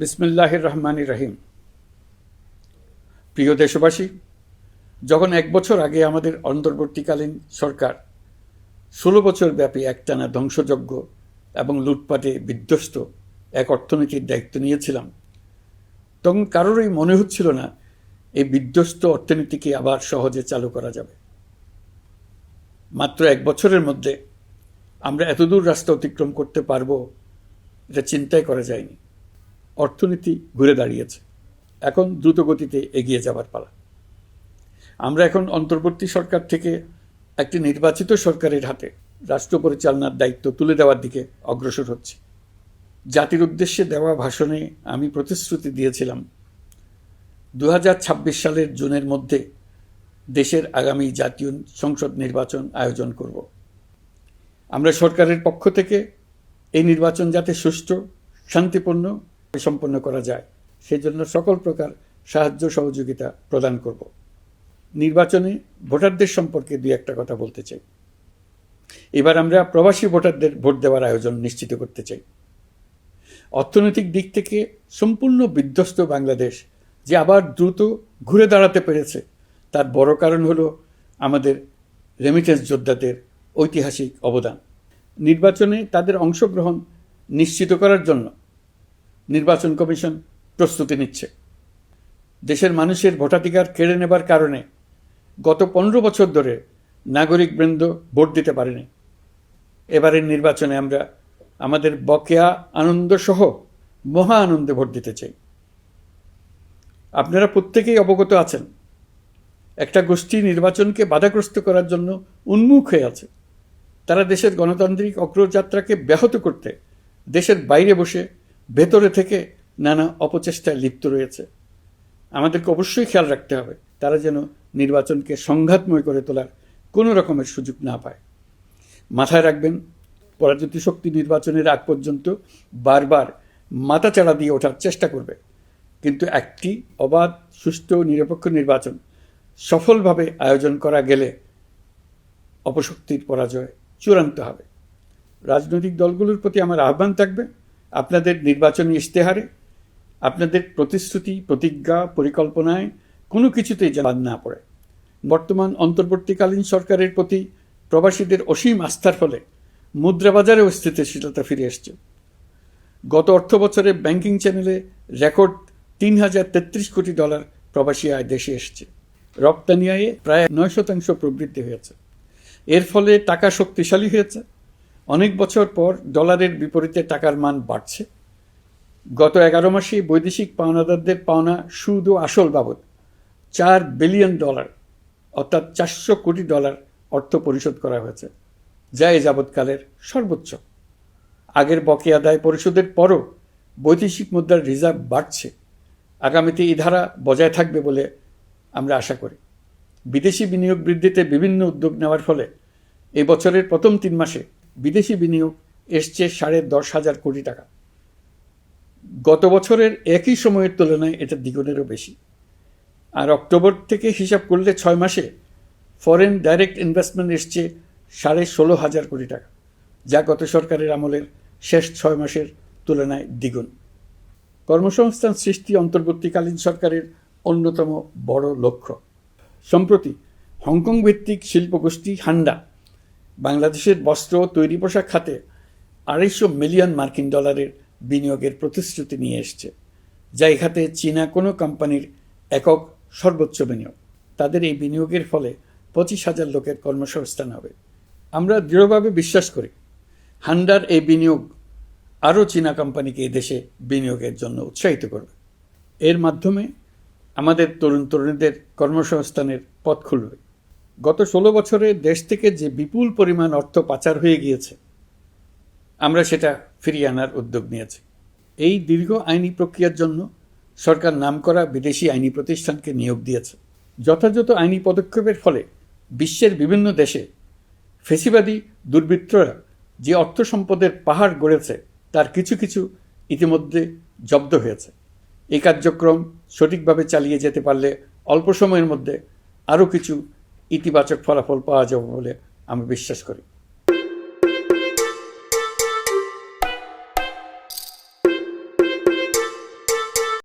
বিসমিল্লাহির রহমানির রহিম। প্রিয় দেশবাসী, যখন এক বছর আগে আমাদের অন্তর্বর্তীকালীন সরকার ষোলো বছর ব্যাপী একটানা ধ্বংসযজ্ঞ এবং লুটপাটে বিধ্বস্ত এক অর্থনীতির দায়িত্ব নিয়েছিলাম, তখন কারোরই মনে হচ্ছিল না এই বিধ্বস্ত অর্থনীতিকে আবার সহজে চালু করা যাবে। মাত্র এক বছরের মধ্যে আমরা এতদূর রাস্তা অতিক্রম করতে পারব এটা চিন্তাই করা যায়নি। অর্থনীতি ঘুরে দাঁড়িয়েছে। এখন দ্রুত গতিতে এগিয়ে যাবার পালা। আমরা এখন অন্তর্বর্তী সরকার থেকে একটি নির্বাচিত সরকারের হাতে রাষ্ট্র পরিচালনার দায়িত্ব তুলে দেওয়ার দিকে অগ্রসর হচ্ছে। জাতির উদ্দেশ্যে দেওয়া ভাষণে আমি প্রতিশ্রুতি দিয়েছিলাম দু হাজার ছাব্বিশ সালের জুনের মধ্যে দেশের আগামী জাতীয় সংসদ নির্বাচন আয়োজন করব। আমরা সরকারের পক্ষ থেকে এই নির্বাচন যাতে সুষ্ঠু, শান্তিপূর্ণ সম্পন্ন করা যায়। সেজন্য সকল প্রকার সাহায্য সহযোগিতা প্রদান করব। নির্বাচনে ভোটারদের সম্পর্কে দুই একটা কথা বলতে চাই। এবার আমরা প্রবাসী ভোটারদের ভোট দেওয়ার আয়োজন নিশ্চিত করতে চাই। অর্থনৈতিক দিক থেকে সম্পূর্ণ বিধ্বস্ত বাংলাদেশ যে আবার দ্রুত ঘুরে দাঁড়াতে পেরেছে, তার বড় কারণ হলো আমাদের রেমিটেন্স যোদ্ধাদের ঐতিহাসিক অবদান। নির্বাচনে তাদের অংশগ্রহণ নিশ্চিত করার জন্য নির্বাচন কমিশন প্রস্তুতি নিচ্ছে। দেশের মানুষের ভোটাধিকার কেড়ে নেবার কারণে গত পনেরো বছর ধরে নাগরিকবৃন্দ ভোট দিতে পারেনি। এবারের নির্বাচনে আমরা আমাদের বকেয়া আনন্দ সহ মহা আনন্দে ভোট দিতে চাই। আপনারা প্রত্যেকেই অবগত আছেন, একটা গোষ্ঠী নির্বাচনকে বাধাগ্রস্ত করার জন্য উন্মুখ হয়ে আছে। তারা দেশের গণতান্ত্রিক অগ্রযাত্রাকে ব্যাহত করতে দেশের বাইরে বসে ভেতরে থেকে নানা অপচেষ্টায় লিপ্ত রয়েছে। আমাদেরকে অবশ্যই খেয়াল রাখতে হবে, তারা যেন নির্বাচনকে সংঘাতময় করে তোলার কোনো রকমের সুযোগ না পায়। মাথায় রাখবেন, পরাজিত শক্তি নির্বাচনের আগ পর্যন্ত বারবার মাথাচাড়া দিয়ে ওঠার চেষ্টা করবে। কিন্তু একটি অবাধ, সুষ্ঠু, নিরপেক্ষ নির্বাচন সফলভাবে আয়োজন করা গেলে অপশক্তির পরাজয় চূড়ান্ত হবে। রাজনৈতিক দলগুলোর প্রতি আমার আহ্বান থাকবে আপনাদের নির্বাচনী ইশতেহারে, আপনাদের প্রতিশ্রুতি, প্রতিজ্ঞা, পরিকল্পনায় কোনো কিছুতেই বাদ না পড়ে। বর্তমান অন্তর্বর্তীকালীন সরকারের প্রতি প্রবাসীদের অসীম আস্থার ফলে মুদ্রাবাজারেও স্থিতিশীলতা ফিরে এসছে। গত অর্থ বছরে ব্যাংকিং চ্যানেলে রেকর্ড তিন হাজার তেত্রিশ কোটি ডলার প্রবাসী আয় দেশে এসছে। রপ্তানি আয়ে প্রায় নয় শতাংশ প্রবৃদ্ধি হয়েছে। এর ফলে টাকা শক্তিশালী হয়েছে। অনেক বছর পর ডলারের বিপরীতে টাকার মান বাড়ছে। গত এগারো মাসে বৈদেশিক পাওনাদারদের পাওনা সুদ ও আসল বাবদ চার বিলিয়ন ডলার, অর্থাৎ চারশো কোটি ডলার অর্থ পরিশোধ করা হয়েছে, যা এ যাবৎকালের সর্বোচ্চ। আগের বকেয়া দায় পরিশোধের পরও বৈদেশিক মুদ্রার রিজার্ভ বাড়ছে। আগামীতে এই ধারা বজায় থাকবে বলে আমরা আশা করি। বিদেশি বিনিয়োগ বৃদ্ধিতে বিভিন্ন উদ্যোগ নেওয়ার ফলে এই বছরের প্রথম তিন মাসে বিদেশি বিনিয়োগ এসছে সাড়ে দশ হাজার কোটি টাকা। গত বছরের একই সময়ের তুলনায় এটা দ্বিগুণেরও বেশি। আর অক্টোবর থেকে হিসাব করলে ছয় মাসে ফরেন ডাইরেক্ট ইনভেস্টমেন্ট এসছে সাড়ে ষোলো হাজার কোটি টাকা, যা গত সরকারের আমলের শেষ ছয় মাসের তুলনায় দ্বিগুণ। কর্মসংস্থান সৃষ্টি অন্তর্বর্তীকালীন সরকারের অন্যতম বড় লক্ষ্য। সম্প্রতি হংকং ভিত্তিক শিল্পগোষ্ঠী হান্ডা বাংলাদেশের বস্ত্র তৈরি পোশাক খাতে আড়াইশো মিলিয়ন মার্কিন ডলারের বিনিয়োগের প্রতিশ্রুতি নিয়ে এসছে। যা এ খাতে চীনা কোনো কোম্পানির একক সর্বোচ্চ বিনিয়োগ। তাদের এই বিনিয়োগের ফলে পঁচিশ হাজার লোকের কর্মসংস্থান হবে। আমরা দৃঢ়ভাবে বিশ্বাস করি, হান্ডার এই বিনিয়োগ আরও চীনা কোম্পানিকে এদেশে বিনিয়োগের জন্য উৎসাহিত করবে। এর মাধ্যমে আমাদের তরুণ তরুণীদের কর্মসংস্থানের পথ খুলবে। গত ষোলো বছরে দেশ থেকে যে বিপুল পরিমাণ অর্থ পাচার হয়ে গিয়েছে, আমরা সেটা ফিরিয়ে আনার উদ্যোগ নিয়েছি। এই দীর্ঘ আইনি প্রক্রিয়ার জন্য সরকার নামকরা বিদেশি আইনি প্রতিষ্ঠানকে নিয়োগ দিয়েছে। যথাযথ আইনি পদক্ষেপের ফলে বিশ্বের বিভিন্ন দেশে ফেসিবাদী দুর্বৃত্তরা যে অর্থ সম্পদের পাহাড় গড়েছে, তার কিছু কিছু ইতিমধ্যে জব্দ হয়েছে। এই কার্যক্রম সঠিকভাবে চালিয়ে যেতে পারলে অল্প সময়ের মধ্যে আরও কিছু ইতিবাচক ফলাফল পাওয়া যাবে বলে আমি বিশ্বাস করি।